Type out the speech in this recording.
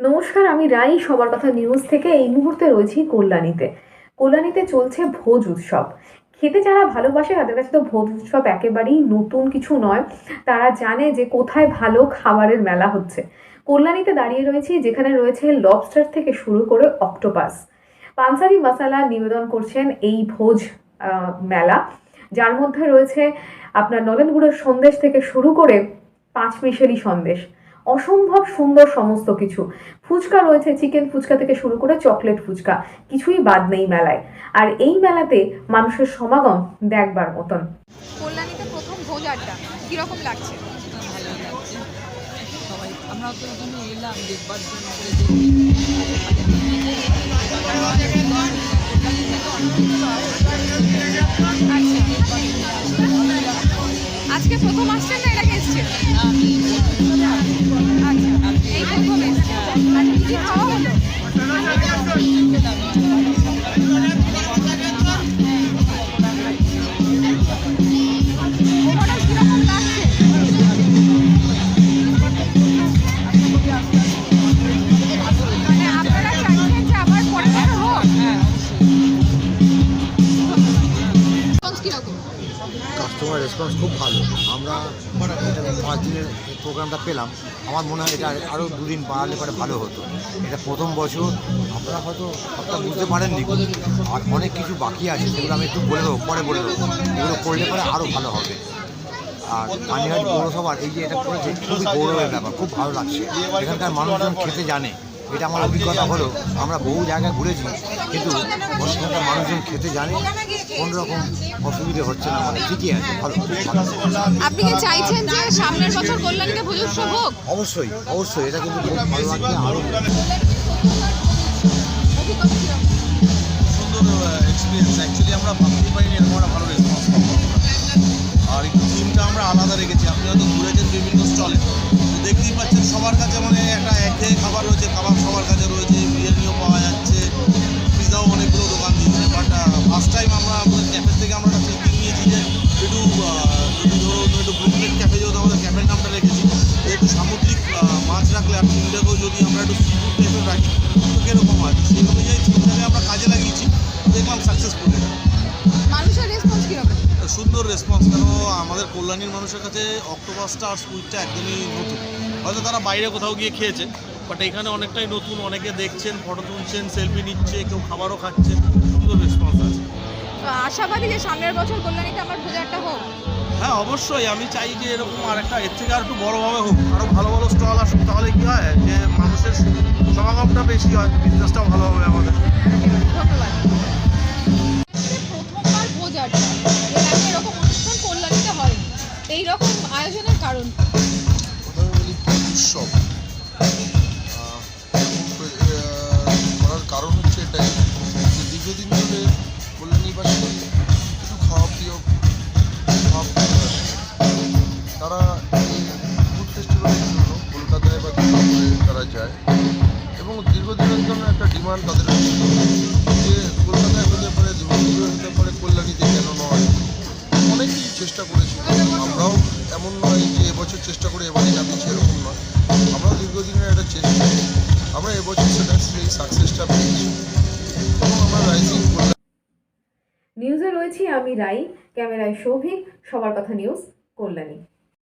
নমস্কার, আমি রাই, সবার কথা নিউজ থেকে এই মুহূর্তে রয়েছি কল্যাণীতে। কল্যাণীতে চলছে ভোজ উৎসব। খেতে যারা ভালোবাসে, তাদের কাছে তো ভোজ উৎসব একেবারেই নতুন কিছু নয়। তারা জানে যে কোথায় ভালো খাবারের মেলা হচ্ছে। কল্যাণীতে দাঁড়িয়ে রয়েছি, যেখানে রয়েছে লবস্টার থেকে শুরু করে অক্টোপাস পানসারি মশালা নিবেদন করছেন এই ভোজ মেলা। যার মধ্যে রয়েছে আপনার নলেন সন্দেশ থেকে শুরু করে পাঁচ মিশেলি সন্দেশ। অসম্ভব সুন্দর সমস্ত কিছু। ফুচকা রয়েছে চিকেন ফুচকা থেকে শুরু করে চকলেট ফুচকা কিছুই বাদ নেই মেলায়। আর এই মেলাতে মানুষের সমাগম দেখবার মতন। কল্যাণীতে প্রথম ভোজ আড্ডা কীরকম লাগছে? সবাই আমরা তো এখানে এলাম দেখবার জন্য কাস্টমার রেসপন্স খুব ভালো। আমরা পাঁচ দিনের প্রোগ্রামটা পেলাম। আমার মনে হয় এটা আরও দুদিন বাড়ালে পরে ভালো হতো। এটা প্রথম বছর, আপনারা হয়তো সবটা বুঝতে পারেননি। আর অনেক কিছু বাকি আছে, সেগুলো আমি একটু বলে দেবো, পরে বলে দেবো। এগুলো করলে পরে আরও ভালো হবে। আর পানিহাট পৌরসভার এই যে এটা করেছে, খুবই গৌরবের ব্যাপার, খুব ভালো লাগছে। এখানকার মানুষজন খেতে জানে। এটা আমার অভিজ্ঞতা হলো। আমরা বহু জায়গায় ঘুরেছি কিন্তু এখানকার মানুষজন খেতে জানে কোনো রকম অসুবিধে হচ্ছে না মানে ঠিকই আছে ভালো আপনি কি চাইছেন যে সামনের বছর কল্যাণীতে হোক? অবশ্যই অবশ্যই এটা কিন্তু খুব ভালো লাগবে আরও সুন্দর এক্সপিরিয়েন্স অ্যাকচুয়ালি আমরা ভাবতেই পারিনি এরকম একটা ভালো দেখতেই পাচ্ছেন সবার কাছে মানে একটা একঘেয়ে খাবার রয়েছে খাবার সবার কাছে রয়েছে, বিরিয়ানিও পাওয়া যাচ্ছে, পিৎজাও অনেকগুলো দোকান দিয়েছে বাট ফার্স্ট টাইম আমরা আমাদের ক্যাফে থেকে আমরা একটা থিঙ্কিং নিয়েছি যে একটু যদি ধরুন একটু ব্রুকলেট ক্যাফে যেহেতু আমাদের ক্যাফের নামটা রেখেছি, একটু সামুদ্রিক মাছ রাখলে আর থিমটাকেও যদি আমরা একটু সি টাইপের রাখি, তো কীরকম হয়? সেই অনুযায়ী আমরা কাজে লাগিয়েছি, দেখলাম সাকসেসফুল এটা সুন্দর রেসপন্স কেন আমাদের কল্যাণীর মানুষের কাছে অক্টোপাসটা আর স্কুইডটা একদমই নতুন। হয়তো তারা বাইরে কোথাও গিয়ে খেয়েছে বাট এখানে অনেকটাই নতুন অনেকে দেখছেন ফটো তুলছেন সেলফি নিচ্ছে কেউ খাবারও খাচ্ছে সুন্দর রেসপন্স আছে। আশাবাদী যে সামনের বছর কল্যাণীতে আমার ভোজ আড্ডা হোক? হ্যাঁ অবশ্যই আমি চাই যে এরকম আর একটা এর থেকে আর একটু বড়োভাবে হোক আরও ভালো ভালো স্টল আসুক তাহলে কী হয় যে মানুষের সমাগমটা বেশি হয় বিজনেসটাও ভালো হবে আমাদের। ধন্যবাদ। বলি উৎসব। করার কারণ হচ্ছে এটাই যে দীর্ঘদিন ধরে কল্যাণীবাসী কিছু খাওয়া প্রিয়, খাওয়া তারা এই ফুড ফেস্টিভ্যালের জন্য কলকাতায় বা তারা যায় এবং দীর্ঘদিনের জন্য একটা ডিমান্ড তাদের চেষ্টা করি এবারে নামিয়েছি এরকম নয়। আমরাও দীর্ঘদিনের একটা চেষ্টা আমরা এবছর সেটা সেই সাকসেসটা পেয়েছি। এবং আমরা রাইজিং নিউজে রয়েছি আমি রাই, ক্যামেরায় সৌভিক সবার কথা নিউজ কল্যাণী।